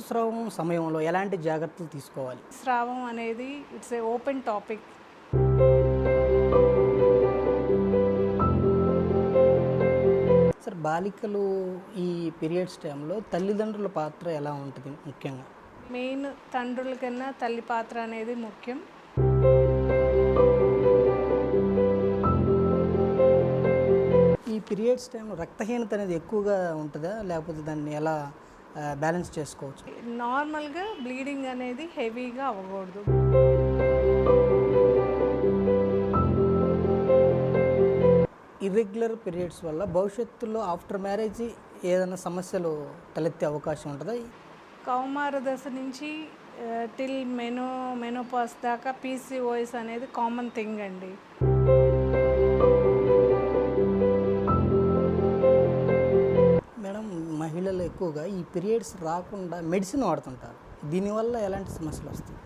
ఋతుస్రావం సమయంలో ఎలాంటి జాగ్రత్తలు తీసుకోవాలి? స్రావం అనేది it's a open topic. Sir బాలికలు ఈ పీరియడ్స్ టైంలో తల్లిదండ్రుల పాత్ర ఎలా ఉంటుంది ముఖ్యంగా? మెయిన్ తండ్రుల కన్నా తల్లి పాత్ర అనేది ముఖ్యం. ఈ పీరియడ్స్ టైంలో రక్తహీనత అనేది ఎక్కువగా ఉంటుందా? లేకపోతే దాన్ని ఎలా బ్యాలెన్స్ చేసుకోవచ్చు. నార్మల్గా బ్లీడింగ్ అనేది హెవీగా అవ్వకూడదు. ఇర్రెగ్యులర్ పీరియడ్స్ వల్ల భవిష్యత్తులో ఆఫ్టర్ మ్యారేజ్ ఏదైనా సమస్యలు తలెత్తే అవకాశం ఉంటుందా? కౌమార దశ నుంచి టిల్ మెనో మెనోపాస్ దాకా పీసీఓఎస్ అనేది కామన్ థింగ్ అండి. ఎక్కువగా ఈ పీరియడ్స్ రాకుండా మెడిసిన్ వాడుతుంటారు. దీనివల్ల ఎలాంటి సమస్యలు వస్తాయి?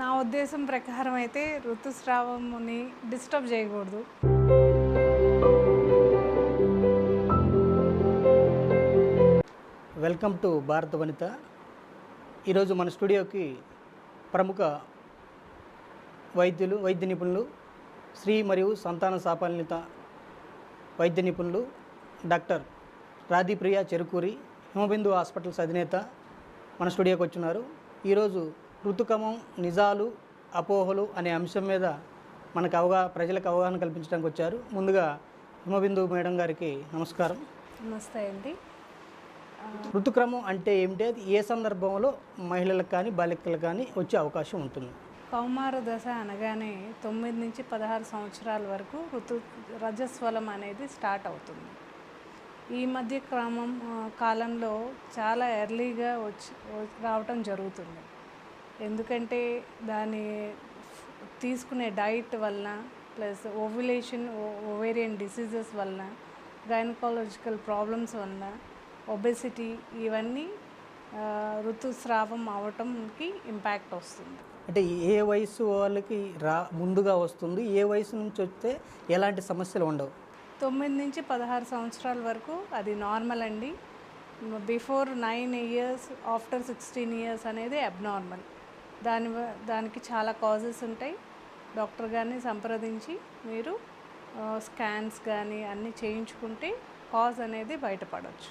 నా ఉద్దేశం ప్రకారం అయితే ఋతుస్రావంని డిస్టర్బ్ చేయకూడదు. Welcome to Bharatha Vanitha. ఈరోజు మన స్టూడియోకి ప్రముఖ వైద్యులు వైద్య నిపుణులు స్త్రీ మరియు సంతాన సాపాలనిత వైద్య నిపుణులు డాక్టర్ రాధిప్రియ చెరుకూరి హిమబిందు హాస్పిటల్స్ అధినేత మన స్టూడియోకి వచ్చున్నారు ఈరోజు ఋతుక్రమం నిజాలు అపోహలు అనే అంశం మీద మనకు అవగా ప్రజలకు అవగాహన కల్పించడానికి వచ్చారు. ముందుగా హిమబిందు మేడం గారికి నమస్కారం. నమస్తే అండి. ఋతుక్రమం అంటే ఏమిటి? అది ఏ సందర్భంలో మహిళలకు కానీ బాలికలకు కానీ వచ్చే అవకాశం ఉంటుంది? కౌమార దశ అనగానే తొమ్మిది నుంచి పదహారు సంవత్సరాల వరకు ఋతు రజస్వలం అనేది స్టార్ట్ అవుతుంది. ఈ మధ్య క్రమం కాలంలో చాలా ఎర్లీగా వచ్చి రావటం జరుగుతుంది. ఎందుకంటే దాని తీసుకునే డైట్ వలన ప్లస్ ఓవ్యులేషన్ ఓవేరియన్ డిసీజెస్ వలన గైనకాలజికల్ ప్రాబ్లమ్స్ వలన ఒబెసిటీ ఇవన్నీ ఋతుస్రావం అవటంకి ఇంపాక్ట్ వస్తుంది. అంటే ఏ వయసు వాళ్ళకి రా ముందుగా వస్తుంది. ఏ వయసు నుంచి వస్తే ఎలాంటి సమస్యలు ఉండవు. తొమ్మిది నుంచి పదహారు సంవత్సరాల వరకు అది నార్మల్ అండి. Before nine years after sixteen years అనేది అబ్నార్మల్. దాని దానికి చాలా కాజెస్ ఉంటాయి. డాక్టర్ గారిని సంప్రదించి మీరు స్కాన్స్ కానీ అన్నీ చేయించుకుంటే కాజ్ అనేది బయటపడవచ్చు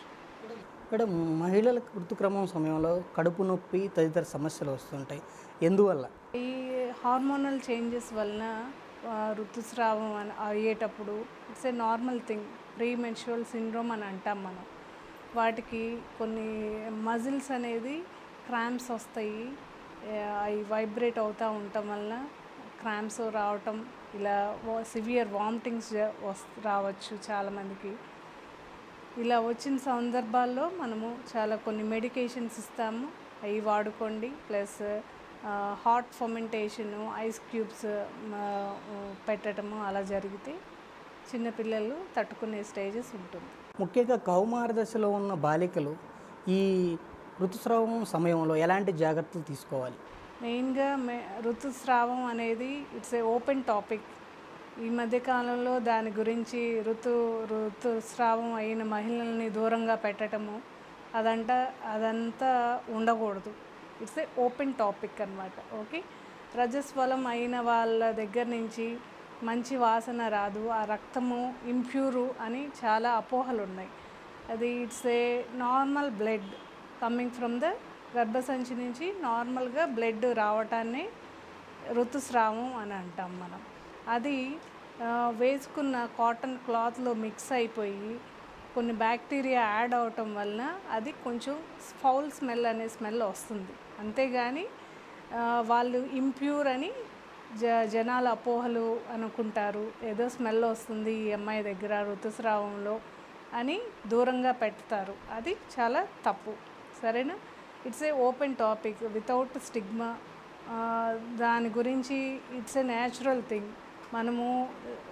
మేడం మహిళలకు ఋతుక్రమం సమయంలో కడుపు నొప్పి తదితర సమస్యలు వస్తుంటాయి. ఎందువల్ల? ఈ హార్మోనల్ చేంజెస్ వలన ఋతుస్రావం అని అయ్యేటప్పుడు it's a normal thing premenstrual syndrome అని అంటాం మనం. వాటికి కొన్ని మజిల్స్ అనేది క్రాంప్స్ వస్తాయి. అవి వైబ్రేట్ అవుతూ ఉండటం వలన క్రాంప్స్ రావటం ఇలా సివియర్ వామిటింగ్స్ వస్ రావచ్చు చాలామందికి. ఇలా వచ్చిన సందర్భాల్లో మనము చాలా కొన్ని మెడికేషన్స్ ఇస్తాము. అవి వాడుకోండి plus hot fermentation ice cubes పెట్టడము అలా జరిగితే చిన్నపిల్లలు తట్టుకునే స్టేజెస్ ఉంటుంది. ముఖ్యంగా కౌమార దశలో ఉన్న బాలికలు ఈ ఋతుస్రావం సమయంలో ఎలాంటి జాగ్రత్తలు తీసుకోవాలి? మెయిన్గా మే ఋతుస్రావం అనేది ఇట్స్ ఏ ఓపెన్ టాపిక్. ఈ మధ్య కాలంలో దాని గురించి ఋతు ఋతుస్రావం అయిన మహిళల్ని దూరంగా పెట్టడము అదంట అదంతా ఉండకూడదు. ఇట్స్ ఏ ఓపెన్ టాపిక్ అనమాట ఓకే రజస్వలం అయిన వాళ్ళ దగ్గర నుంచి మంచి వాసన రాదు ఆ రక్తము ఇంప్యూరు అని చాలా అపోహలు ఉన్నాయి అది it's a normal blood coming from the గర్భసంచి నుంచి నార్మల్గా బ్లడ్ రావటాన్ని ఋతుస్రావం అని అంటాం మనం. అది వేసుకున్న కాటన్ క్లాత్లో మిక్స్ అయిపోయి కొన్ని బ్యాక్టీరియా యాడ్ అవటం వలన అది కొంచెం ఫౌల్ స్మెల్ అనే స్మెల్ వస్తుంది. అంతేగాని వాళ్ళు ఇంప్యూర్ అని జ జనాల అపోహలు అనుకుంటారు. ఏదో స్మెల్ వస్తుంది ఈ అమ్మాయి దగ్గర ఋతుస్రావంలో అని దూరంగా పెడతారు. అది చాలా తప్పు. సరేనా? It's a open topic without stigma దాని గురించి ఇట్స్ ఏ న్యాచురల్ థింగ్ మనము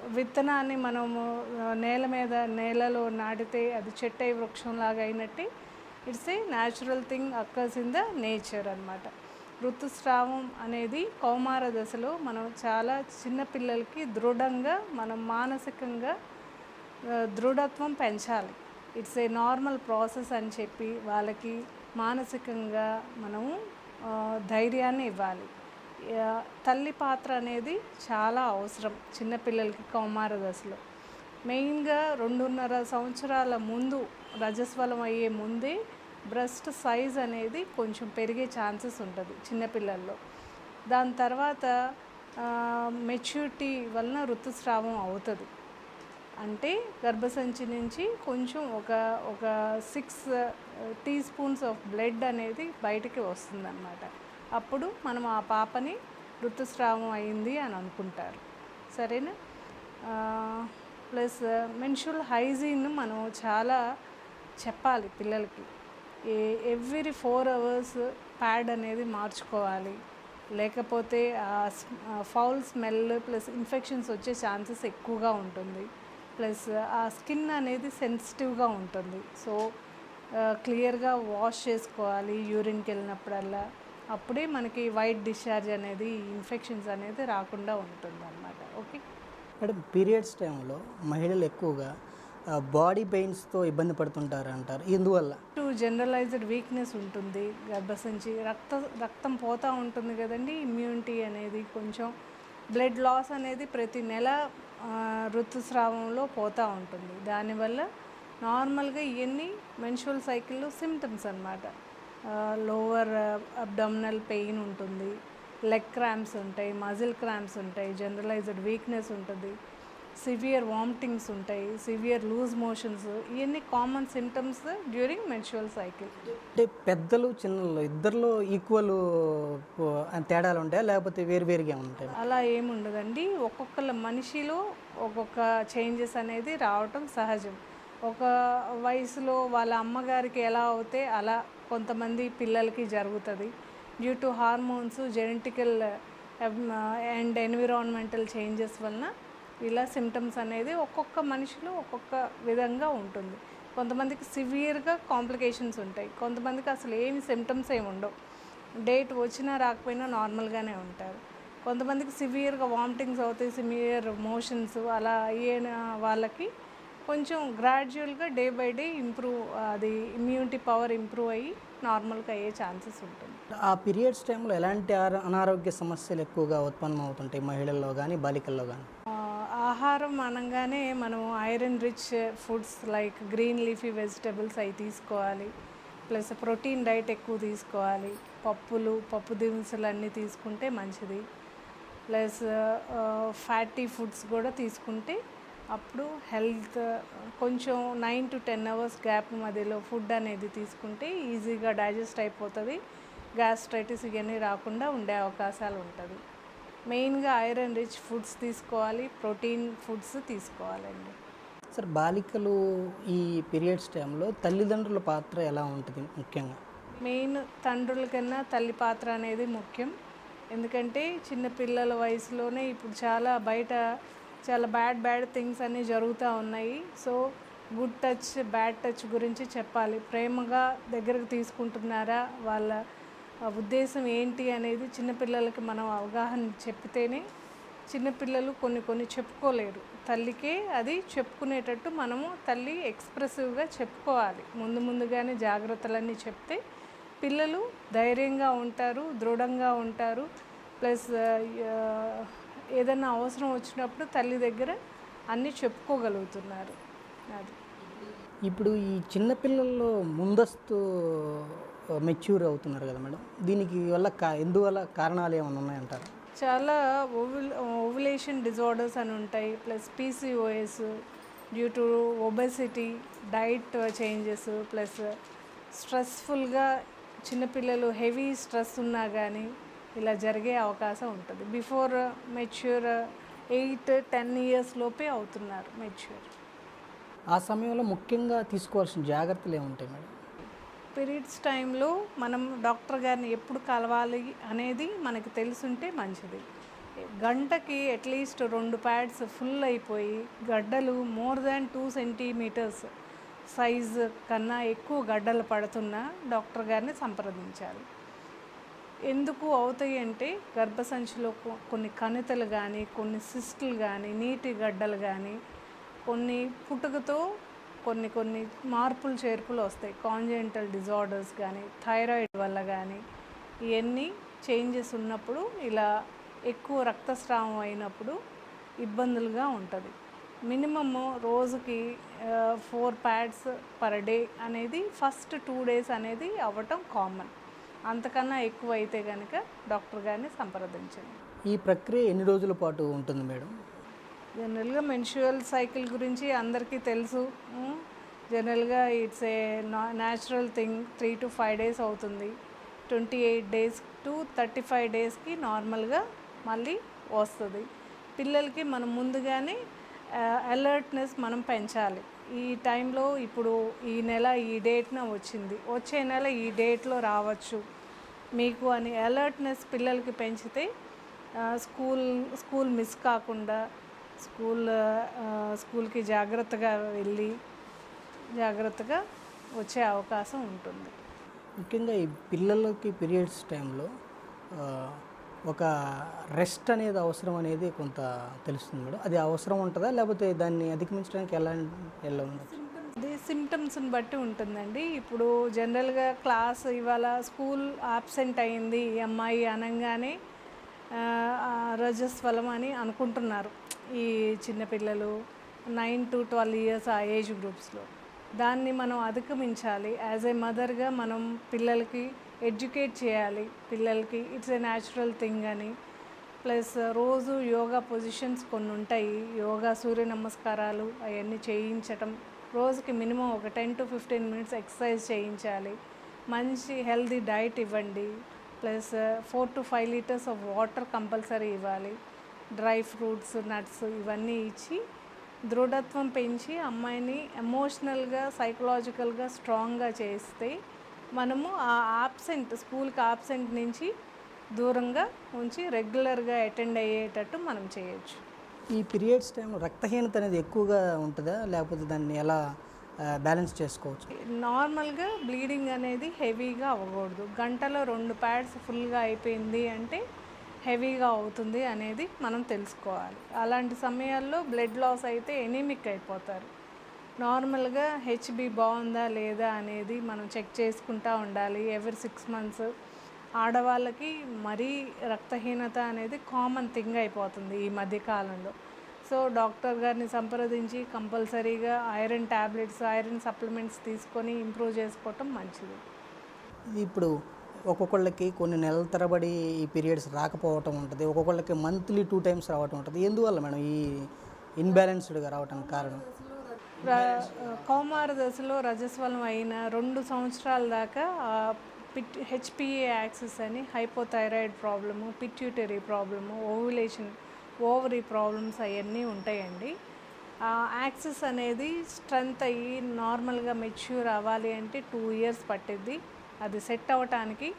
విత్తనాన్ని మనము నేల మీద నేలలో నాటితే అది చెట్టై వృక్షంలాగా అయినట్టే it's a natural thing occurs in the nature అనమాట ఋతుస్రావం అనేది కౌమార దశలో మనం చాలా చిన్న పిల్లలకి దృఢంగా మనం మానసికంగా దృఢత్వం పెంచాలి. ఇట్స్ ఏ నార్మల్ ప్రాసెస్ అని చెప్పి వాళ్ళకి మానసికంగా మనము ధైర్యాన్ని ఇవ్వాలి. తల్లి పాత్ర అనేది చాలా అవసరం చిన్నపిల్లలకి కౌమార దశలో. మెయిన్గా రెండున్నర సంవత్సరాల ముందు రజస్వలం అయ్యే ముందే బ్రెస్ట్ సైజ్ అనేది కొంచెం పెరిగే ఛాన్సెస్ ఉంటుంది చిన్నపిల్లల్లో. దాని తర్వాత మెచ్యూరిటీ వలన ఋతుస్రావం అవుతుంది. అంటే గర్భసంచి నుంచి కొంచెం ఒక ఒక six teaspoons of blood అనేది బయటికి వస్తుందన్నమాట. అప్పుడు మనం ఆ పాపని ఋతుస్రావం అయింది అని అనుకుంటారు. సరేనా? ప్లస్ మెన్షుల్ హైజీన్ మనం చాలా చెప్పాలి పిల్లలకి. A every four hours pad అనేది మార్చుకోవాలి. లేకపోతే ఫౌల్ స్మెల్ ప్లస్ ఇన్ఫెక్షన్స్ వచ్చే ఛాన్సెస్ ఎక్కువగా ఉంటుంది. ప్లస్ ఆ స్కిన్ అనేది సెన్సిటివ్గా ఉంటుంది. సో క్లియర్గా వాష్ చేసుకోవాలి యూరిన్కి వెళ్ళినప్పుడల్లా. అప్పుడే మనకి వైట్ డిశ్చార్జ్ అనేది ఇన్ఫెక్షన్స్ అనేది రాకుండా ఉంటుంది అనమాట ఓకే మేడం పీరియడ్స్ టైంలో మహిళలు ఎక్కువగా బాడీ పెయిన్స్తో ఇబ్బంది పడుతుంటారు అంటారు. ఎందువల్ల టూ జనరలైజ్డ్ వీక్నెస్ ఉంటుంది. గర్భసంచి రక్త రక్తం పోతూ ఉంటుంది కదండి. ఇమ్యూనిటీ అనేది కొంచెం బ్లడ్ లాస్ అనేది ప్రతి నెల ఋతుస్రావంలో పోతూ ఉంటుంది. దానివల్ల నార్మల్గా ఇవన్నీ మెన్షువల్ సైకిల్లో సిమ్టమ్స్ అనమాట లోవర్ అబ్డమినల్ పెయిన్ ఉంటుంది. లెగ్ క్రాంప్స్ ఉంటాయి మజిల్ క్రాంప్స్ ఉంటాయి జనరలైజ్డ్ వీక్నెస్ ఉంటుంది. సివియర్ వామిటింగ్స్ ఉంటాయి సివియర్ లూజ్ మోషన్స్ ఇవన్నీ common symptoms during menstrual cycle అంటే పెద్దలు చిన్నలు ఇద్దరిలో ఈక్వల్ తేడాలు ఉంటాయా? లేకపోతే వేరు వేరుగా ఉంటాయి? అలా ఏముండదండి ఒక్కొక్కళ్ళ మనిషిలో ఒక్కొక్క చేంజెస్ అనేది రావటం సహజం. ఒక వయసులో వాళ్ళ అమ్మగారికి ఎలా అవుతే అలా కొంతమంది పిల్లలకి జరుగుతుంది. Due to hormones genetical and environmental changes వలన ఇలా సిమ్టమ్స్ అనేది ఒక్కొక్క మనిషిలో ఒక్కొక్క విధంగా ఉంటుంది. కొంతమందికి సివియర్గా కాంప్లికేషన్స్ ఉంటాయి. కొంతమందికి అసలు ఏమి సిమ్టమ్స్ ఏమి ఉండవు. డేట్ వచ్చినా రాకపోయినా నార్మల్గానే ఉంటారు. కొంతమందికి సివియర్గా వామిటింగ్స్ అవుతాయి సివియర్ మోషన్స్ అలా అయిన వాళ్ళకి కొంచెం గ్రాడ్యువల్గా డే బై డే ఇంప్రూవ్ అది ఇమ్యూనిటీ పవర్ ఇంప్రూవ్ అయ్యి నార్మల్గా అయ్యే ఛాన్సెస్ ఉంటుంది. ఆ పీరియడ్స్ టైంలో ఎలాంటి అనారోగ్య సమస్యలు ఎక్కువగా ఉత్పన్నం అవుతుంటాయి మహిళల్లో కానీ బాలికల్లో కానీ ఆహారం అనగానే మనం iron rich foods like green leafy vegetables అవి తీసుకోవాలి. ప్లస్ ప్రోటీన్ డైట్ ఎక్కువ తీసుకోవాలి. పప్పులు పప్పు దినుసులు అన్నీ తీసుకుంటే మంచిది. ప్లస్ ఫ్యాటీ ఫుడ్స్ కూడా తీసుకుంటే అప్పుడు హెల్త్ కొంచెం nine to ten hours gap మధ్యలో ఫుడ్ అనేది తీసుకుంటే ఈజీగా డైజెస్ట్ అయిపోతుంది. గ్యాస్ట్రైటిస్ ఇవన్నీ రాకుండా ఉండే అవకాశాలు ఉంటుంది. మెయిన్గా ఐరన్ రిచ్ ఫుడ్స్ తీసుకోవాలి ప్రోటీన్ ఫుడ్స్ తీసుకోవాలండి. సార్ బాలికలు ఈ పీరియడ్స్ టైంలో తల్లిదండ్రుల పాత్ర ఎలా ఉంటుంది ముఖ్యంగా? మెయిన్ తండ్రుల కన్నా తల్లి పాత్ర అనేది ముఖ్యం. ఎందుకంటే చిన్న పిల్లల వయసులోనే ఇప్పుడు చాలా బయట చాలా బ్యాడ్ బ్యాడ్ థింగ్స్ అన్నీ జరుగుతూ ఉన్నాయి. So good touch bad touch గురించి చెప్పాలి. ప్రేమగా దగ్గరకు తీసుకుంటున్నారా వాళ్ళ ఉద్దేశం ఏంటి అనేది చిన్నపిల్లలకి మనం అవగాహన చెప్తేనే చిన్నపిల్లలు కొన్ని కొన్ని చెప్పుకోలేరు. తల్లికే అది చెప్పుకునేటట్టు మనము తల్లి ఎక్స్ప్రెసివ్గా చెప్పుకోవాలి. ముందు ముందుగానే జాగ్రత్తలన్నీ చెప్తే పిల్లలు ధైర్యంగా ఉంటారు దృఢంగా ఉంటారు. ప్లస్ ఏదైనా అవసరం వచ్చినప్పుడు తల్లి దగ్గర అన్నీ చెప్పుకోగలుగుతున్నారు. అది. ఇప్పుడు ఈ చిన్నపిల్లల్లో ముందస్తు మెచ్యూర్ అవుతున్నారు కదా మేడం. దీనికి వల్ల కా ఎందువల్ల కారణాలు ఏమైనా ఉన్నాయంటారు? చాలా ఓవుల్ ఓవులేషన్ డిజార్డర్స్ అని ఉంటాయి. Plus PCOS due to obesity diet changes plus స్ట్రెస్ఫుల్గా చిన్నపిల్లలు హెవీ స్ట్రెస్ ఉన్నా కానీ ఇలా జరిగే అవకాశం ఉంటుంది. Before mature eight ten years లోపే అవుతున్నారు మెచ్యూర్. ఆ సమయంలో ముఖ్యంగా తీసుకోవాల్సిన జాగ్రత్తలు ఏముంటాయి మేడం? పీరియడ్స్ టైంలో మనం డాక్టర్ గారిని ఎప్పుడు కలవాలి అనేది మనకి తెలుసుంటే మంచిది. గంటకి అట్లీస్ట్ రెండు ప్యాడ్స్ ఫుల్ అయిపోయి గడ్డలు more than two centimetres size కన్నా ఎక్కువ గడ్డలు పడుతున్నా డాక్టర్ గారిని సంప్రదించాలి. ఎందుకు అవుతాయి అంటే గర్భసంచిలో కొన్ని కణితలు కానీ కొన్ని సిస్టులు కానీ నీటి గడ్డలు కానీ కొన్ని పుట్టుకతో కొన్ని కొన్ని మార్పులు చేర్పులు వస్తాయి. కాంజెంటల్ డిజార్డర్స్ కానీ థైరాయిడ్ వల్ల కానీ ఇవన్నీ చేంజెస్ ఉన్నప్పుడు ఇలా ఎక్కువ రక్తస్రావం అయినప్పుడు ఇబ్బందులుగా ఉంటుంది. మినిమమ్ రోజుకి ఫోర్ ప్యాడ్స్ పర్ డే అనేది ఫస్ట్ టూ డేస్ అనేది అవ్వటం కామన్ అంతకన్నా ఎక్కువ అయితే కనుక డాక్టర్ గారిని సంప్రదించండి. ఈ ప్రక్రియ ఎన్ని రోజుల పాటు ఉంటుంది మేడం? జనరల్గా మెన్షువల్ సైకిల్ గురించి అందరికీ తెలుసు. జనరల్గా it's a natural thing three to five days అవుతుంది. Twenty eight days to thirty five డేస్కి నార్మల్గా మళ్ళీ వస్తుంది. పిల్లలకి మనం ముందుగానే అలర్ట్నెస్ మనం పెంచాలి. ఈ టైంలో ఇప్పుడు ఈ నెల ఈ డేట్న వచ్చింది. వచ్చే నెల ఈ డేట్లో రావచ్చు. మీకు అని అలర్ట్నెస్ పిల్లలకి పెంచితే స్కూల్ స్కూల్ మిస్ కాకుండా స్కూల్ స్కూల్కి జాగ్రత్తగా వెళ్ళి జాగ్రత్తగా వచ్చే అవకాశం ఉంటుంది. ముఖ్యంగా ఈ పిల్లలకి పీరియడ్స్ టైంలో ఒక రెస్ట్ అనేది అవసరం అనేది కొంత తెలుస్తుంది మేడం. అది అవసరం ఉంటుందా? లేకపోతే దాన్ని అధిగమించడానికి ఎలా ఎలా ఉండదు ఇది సిమ్టమ్స్ని బట్టి ఉంటుందండి. ఇప్పుడు జనరల్గా క్లాస్ ఇవాళ స్కూల్ ఆబ్సెంట్ అయింది ఈ అమ్మాయి అనగానే రజస్వలం అని అనుకుంటున్నారు. ఈ చిన్నపిల్లలు నైన్ టు ట్వెల్వ్ ఇయర్స్ ఆ ఏజ్ గ్రూప్స్లో. దాన్ని మనం అధిగమించాలి. యాజ్ ఏ మదర్గా మనం పిల్లలకి ఎడ్యుకేట్ చేయాలి. పిల్లలకి ఇట్స్ ఏ న్యాచురల్ థింగ్ అని. ప్లస్ రోజు యోగా పొజిషన్స్ కొన్ని ఉంటాయి. యోగా సూర్య నమస్కారాలు అవన్నీ చేయించటం. రోజుకి మినిమం ఒక ten to fifteen minutes exercise చేయించాలి. మంచి హెల్దీ డైట్ ఇవ్వండి. Plus four to five litres of water compulsory ఇవ్వాలి. డ్రై ఫ్రూట్స్ నట్స్ ఇవన్నీ ఇచ్చి దృఢత్వం పెంచి అమ్మాయిని ఎమోషనల్గా సైకలాజికల్గా స్ట్రాంగ్గా చేస్తే మనము ఆ ఆబ్సెంట్ స్కూల్కి ఆబ్సెంట్ నుంచి దూరంగా ఉంచి రెగ్యులర్గా అటెండ్ అయ్యేటట్టు మనం చేయొచ్చు. ఈ పీరియడ్స్ టైంలో రక్తహీనత అనేది ఎక్కువగా ఉంటుందా? లేకపోతే దాన్ని ఎలా బ్యాలెన్స్ చేసుకోవచ్చు? నార్మల్గా బ్లీడింగ్ అనేది హెవీగా అవ్వకూడదు. గంటలో రెండు ప్యాడ్స్ ఫుల్గా అయిపోయింది అంటే హెవీగా అవుతుంది అనేది మనం తెలుసుకోవాలి. అలాంటి సమయాల్లో బ్లడ్ లాస్ అయితే ఎనీమిక్ అయిపోతారు. నార్మల్గా హెచ్బి బాగుందా లేదా అనేది మనం చెక్ చేసుకుంటూ ఉండాలి. ఎవరి సిక్స్ మంత్స్ ఆడవాళ్ళకి మరీ రక్తహీనత అనేది కామన్ థింగ్ అయిపోతుంది ఈ మధ్య కాలంలో. సో డాక్టర్ గారిని సంప్రదించి కంపల్సరీగా ఐరన్ ట్యాబ్లెట్స్ ఐరన్ సప్లిమెంట్స్ తీసుకొని ఇంప్రూవ్ చేసుకోవటం మంచిది. ఇప్పుడు ఒక్కొక్కళ్ళకి కొన్ని నెలల తరబడి ఈ పీరియడ్స్ రాకపోవటం ఉంటుంది. ఒక్కొక్కళ్ళకి మంత్లీ టూ టైమ్స్ రావటం ఉంటుంది. ఎందువల్ల మేడం ఈ ఇన్బ్యాలెన్స్డ్గా రావటానికి కారణం? కౌమార దశలో రజస్వలం అయిన రెండు సంవత్సరాల దాకా పిట్ హెచ్పిఏ యాక్సెస్ అని hypothyroid problem pituitary problem ovulation ovary problems అవన్నీ ఉంటాయండి. యాక్సెస్ అనేది స్ట్రెంత్ అయ్యి నార్మల్గా మెచ్యూర్ అవ్వాలి అంటే టూ ఇయర్స్ పట్టిద్ది. అది సెట్ అవ్వటానికి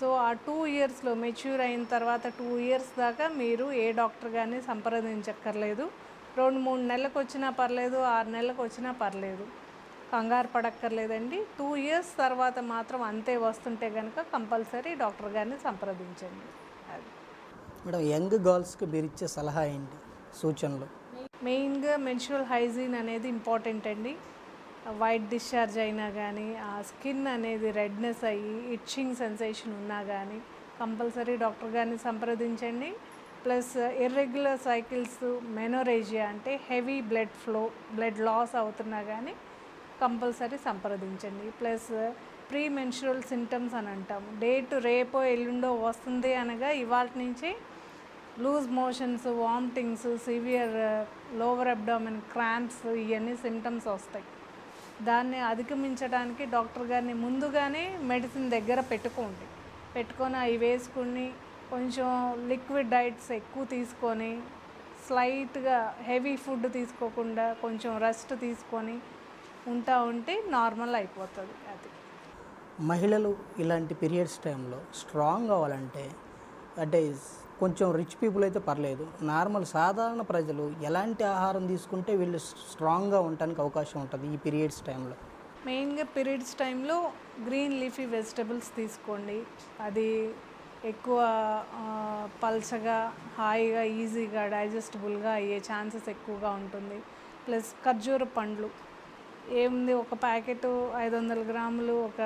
సో ఆ టూ ఇయర్స్లో మెచ్యూర్ అయిన తర్వాత టూ ఇయర్స్ దాకా మీరు ఏ డాక్టర్ గారిని సంప్రదించక్కర్లేదు. రెండు మూడు నెలలకు వచ్చినా పర్లేదు ఆరు నెలలకు వచ్చినా పర్లేదు. కంగారు పడక్కర్లేదండి. టూ ఇయర్స్ తర్వాత మాత్రం అంతే వస్తుంటే కనుక కంపల్సరీ డాక్టర్ గారిని సంప్రదించండి. అది. మేడం యంగ్ గర్ల్స్కి మీరు ఇచ్చే సలహా ఏంటి? సూచనలు. మెయిన్గా మెన్షురల్ హైజీన్ అనేది ఇంపార్టెంట్ అండి. వైట్ డిశ్చార్జ్ అయినా కానీ ఆ స్కిన్ అనేది రెడ్నెస్ అయ్యి ఇచ్చింగ్ సెన్సేషన్ ఉన్నా కానీ కంపల్సరీ డాక్టర్ గారిని సంప్రదించండి. ప్లస్ ఇర్రెగ్యులర్ సైకిల్స్ మెనోరేజియా అంటే heavy blood flow blood loss అవుతున్నా కానీ కంపల్సరీ సంప్రదించండి. ప్లస్ ప్రీ మెన్షురల్ సిమ్టమ్స్ అని అంటాము డేట్ రేపో ఎల్లుండో వస్తుంది అనగా ఇవాళ నుంచి loose motions vomitings severe lower abdomen cramps ఇవన్నీ సిమ్టమ్స్ వస్తాయి. దాన్ని అధిగమించడానికి డాక్టర్ గారిని ముందుగానే మెడిసిన్ దగ్గర పెట్టుకోండి. పెట్టుకొని అవి వేసుకుని కొంచెం లిక్విడ్ డైట్స్ ఎక్కువ తీసుకొని స్లైట్గా హెవీ ఫుడ్ తీసుకోకుండా కొంచెం రెస్ట్ తీసుకొని ఉంటా ఉంటే నార్మల్ అయిపోతుంది అది. మహిళలు ఇలాంటి పీరియడ్స్ టైంలో స్ట్రాంగ్ అవ్వాలంటే అంటే కొంచెం రిచ్ పీపుల్ అయితే పర్లేదు. నార్మల్ సాధారణ ప్రజలు ఎలాంటి ఆహారం తీసుకుంటే వీళ్ళు స్ట్రాంగ్గా ఉండడానికి అవకాశం ఉంటుంది ఈ పీరియడ్స్ టైంలో మెయిన్గా పీరియడ్స్ టైంలో గ్రీన్ లీఫీ వెజిటబుల్స్ తీసుకోండి. అది ఎక్కువ పల్చగా హాయిగా ఈజీగా డైజెస్టబుల్గా అయ్యే ఛాన్సెస్ ఎక్కువగా ఉంటుంది. ప్లస్ ఖర్జూర పండ్లు. ఏముంది? ఒక ప్యాకెట్ ఐదు వందల గ్రాములు ఒక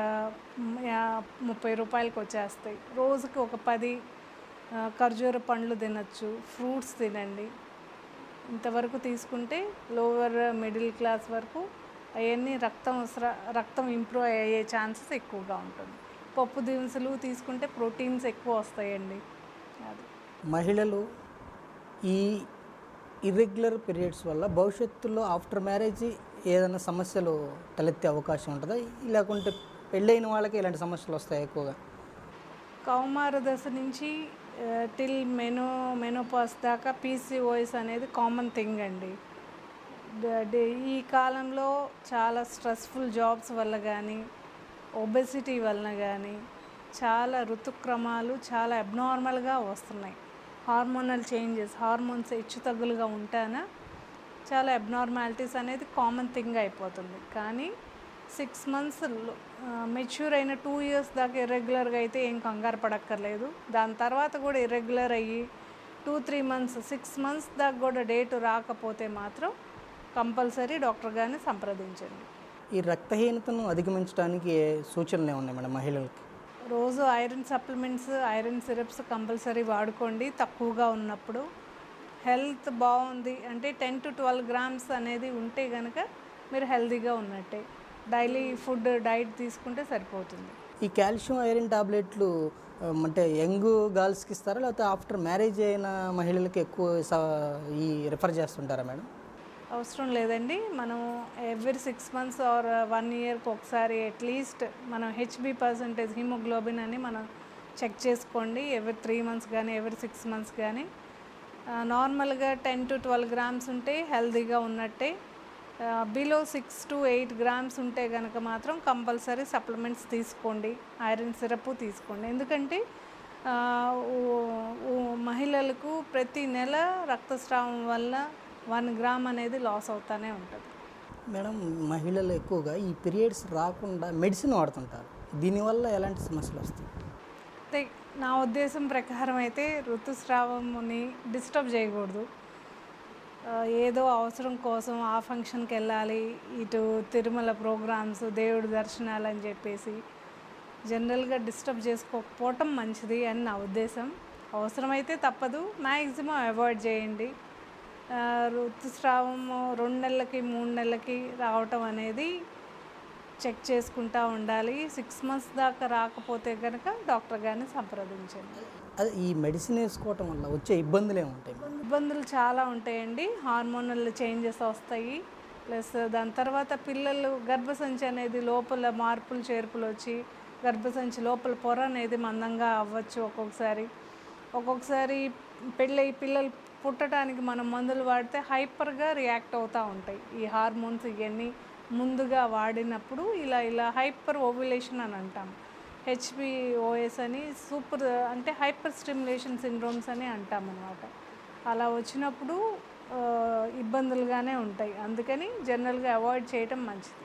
యా- ముప్పై రూపాయలకి వచ్చేస్తాయి రోజుకి ఒక పది ఖర్జూర పండ్లు తినచ్చు ఫ్రూట్స్ తినండి. ఇంతవరకు తీసుకుంటే లోవర్ మిడిల్ క్లాస్ వరకు అవన్నీ రక్తం రక్తం ఇంప్రూవ్ అయ్యే ఛాన్సెస్ ఎక్కువగా ఉంటుంది. పప్పు దినుసులు తీసుకుంటే ప్రోటీన్స్ ఎక్కువ వస్తాయండి. అది. మహిళలు ఈ ఇర్రెగ్యులర్ పీరియడ్స్ వల్ల భవిష్యత్తులో ఆఫ్టర్ మ్యారేజ్ ఏదైనా సమస్యలు తలెత్తే అవకాశం ఉంటుందా? లేకుంటే పెళ్ళైన వాళ్ళకి ఇలాంటి సమస్యలు వస్తాయి ఎక్కువగా? కౌమార దశ నుంచి టిల్ మెనో మెనోపాస్ దాకా పీసీఓఎస్ అనేది కామన్ థింగ్ అండి. ఈ కాలంలో చాలా స్ట్రెస్ఫుల్ జాబ్స్ వల్ల కానీ ఒబెసిటీ వలన కానీ చాలా ఋతుక్రమాలు చాలా అబ్నార్మల్గా వస్తున్నాయి. హార్మోనల్ చేంజెస్ హార్మోన్స్ హెచ్చుతగ్గులుగా ఉంటానా చాలా అబ్నార్మాలిటీస్ అనేది కామన్ థింగ్ అయిపోతుంది. కానీ సిక్స్ మంత్స్ మెచ్యూర్ అయిన టూ ఇయర్స్ దాకా ఇర్రెగ్యులర్గా అయితే ఏం కంగారు పడక్కర్లేదు. దాని తర్వాత కూడా ఇర్రెగ్యులర్ అయ్యి two three months six months దాకా కూడా డేట్ రాకపోతే మాత్రం కంపల్సరీ డాక్టర్ గారిని సంప్రదించండి. ఈ రక్తహీనతను అధిగమించడానికి సూచనలు ఏమున్నాయి మేడం మహిళలకి? రోజు iron supplements iron syrups compulsory వాడుకోండి. తక్కువగా ఉన్నప్పుడు హెల్త్ బాగుంది అంటే టెన్ టు ట్వెల్వ్ గ్రామ్స్ అనేది ఉంటే కనుక మీరు హెల్తీగా ఉన్నట్టే. డైలీ ఫుడ్ డైట్ తీసుకుంటే సరిపోతుంది. ఈ కాల్షియం ఐరన్ టాబ్లెట్లు అంటే యంగ్ గర్ల్స్కి ఇస్తారా? లేకపోతే ఆఫ్టర్ మ్యారేజ్ అయిన మహిళలకి ఎక్కువ ఈ రిఫర్ చేస్తుంటారా మేడం? అవసరం లేదండి. మనం every six months or one ఇయర్కి ఒకసారి అట్లీస్ట్ మనం హెచ్బి పర్సంటేజ్ హిమోగ్లోబిన్ అని మనం చెక్ చేసుకోండి. ఎవరి త్రీ మంత్స్ కానీ ఎవరి సిక్స్ మంత్స్ కానీ. నార్మల్గా టెన్ టు ట్వెల్వ్ గ్రామ్స్ ఉంటే హెల్తీగా ఉన్నట్టే. Below six to eight grams ఉంటే కనుక మాత్రం కంపల్సరీ సప్లిమెంట్స్ తీసుకోండి ఐరన్ సిరప్ తీసుకోండి. ఎందుకంటే మహిళలకు ప్రతి నెల రక్తస్రావం వల్ల వన్ గ్రామ్ అనేది లాస్ అవుతానే ఉంటుంది. మేడం మహిళలు ఎక్కువగా ఈ పీరియడ్స్ రాకుండా మెడిసిన్ వాడుతుంటారు. దీనివల్ల ఎలాంటి సమస్యలు వస్తాయి? నా ఉద్దేశం ప్రకారం అయితే ఋతుస్రావంని డిస్టర్బ్ చేయకూడదు. ఏదో అవసరం కోసం ఆ ఫంక్షన్కి వెళ్ళాలి ఇటు తిరుమల ప్రోగ్రామ్స్ దేవుడి దర్శనాలు అని చెప్పేసి జనరల్గా డిస్టర్బ్ చేసుకోకపోవటం మంచిది అని నా ఉద్దేశం. అవసరమైతే తప్పదు మ్యాక్సిమం అవాయిడ్ చేయండి. ఋతుస్రావం ఋతుస్రావము రెండు నెలలకి మూడు నెలలకి రావటం అనేది చెక్ చేసుకుంటా ఉండాలి. సిక్స్ మంత్స్ దాకా రాకపోతే కనుక డాక్టర్ గారిని సంప్రదించండి. అదే ఈ మెడిసిన్ వేసుకోవటం వల్ల వచ్చే ఇబ్బందులు ఏముంటాయి ఇబ్బందులు చాలా ఉంటాయండి. హార్మోనల్ చేంజెస్ వస్తాయి. ప్లస్ దాని తర్వాత పిల్లలు గర్భసంచి అనేది లోపల మార్పులు చేర్పులు వచ్చి గర్భసంచి లోపల పొర అనేది మందంగా అవ్వచ్చు ఒక్కొక్కసారి. ఒక్కొక్కసారి పెళ్ళై పిల్లలు పుట్టడానికి మనం మందులు వాడితే హైపర్గా రియాక్ట్ అవుతూ ఉంటాయి. ఈ హార్మోన్స్ ఇవన్నీ ముందుగా వాడినప్పుడు ఇలా ఇలా హైపర్ ఓవ్యులేషన్ అని అంటాం. హెచ్బిఓఎస్ అని సూపర్ అంటే హైపర్ స్టిమ్యులేషన్ సిండ్రోమ్స్ అని అంటాం అనమాట అలా వచ్చినప్పుడు ఇబ్బందులుగానే ఉంటాయి. అందుకని జనరల్గా అవాయిడ్ చేయటం మంచిది.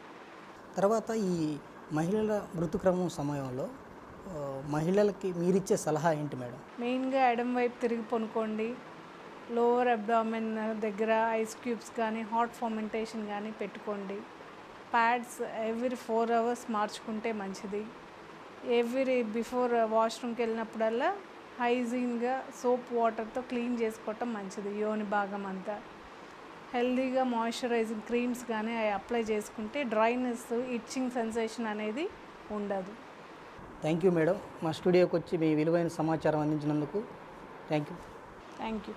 తర్వాత ఈ మహిళల ఋతుక్రమం సమయంలో మహిళలకి మీరిచ్చే సలహా ఏంటి మేడం? మెయిన్గా ఎడం వైపు తిరిగి పనుకోండి. లోవర్ అబ్డామిన్ దగ్గర ఐస్ క్యూబ్స్ కానీ హాట్ ఫర్మెంటేషన్ కానీ పెట్టుకోండి. ప్యాడ్స్ ఎవ్రీ ఫోర్ అవర్స్ మార్చుకుంటే మంచిది. ఎవ్రీ బిఫోర్ వాష్రూమ్కి వెళ్ళినప్పుడల్లా హైజీన్గా సోప్ వాటర్తో క్లీన్ చేసుకోవటం మంచిది యోని భాగం అంతా. హెల్దీగా మాయిశ్చరైజింగ్ క్రీమ్స్ కానీ అవి అప్లై చేసుకుంటే డ్రైనెస్ ఇచ్చింగ్ సెన్సేషన్ అనేది ఉండదు. Thank you madam. మా స్టూడియోకి వచ్చి మీ విలువైన సమాచారం అందించినందుకు థ్యాంక్ యూ. Thank you.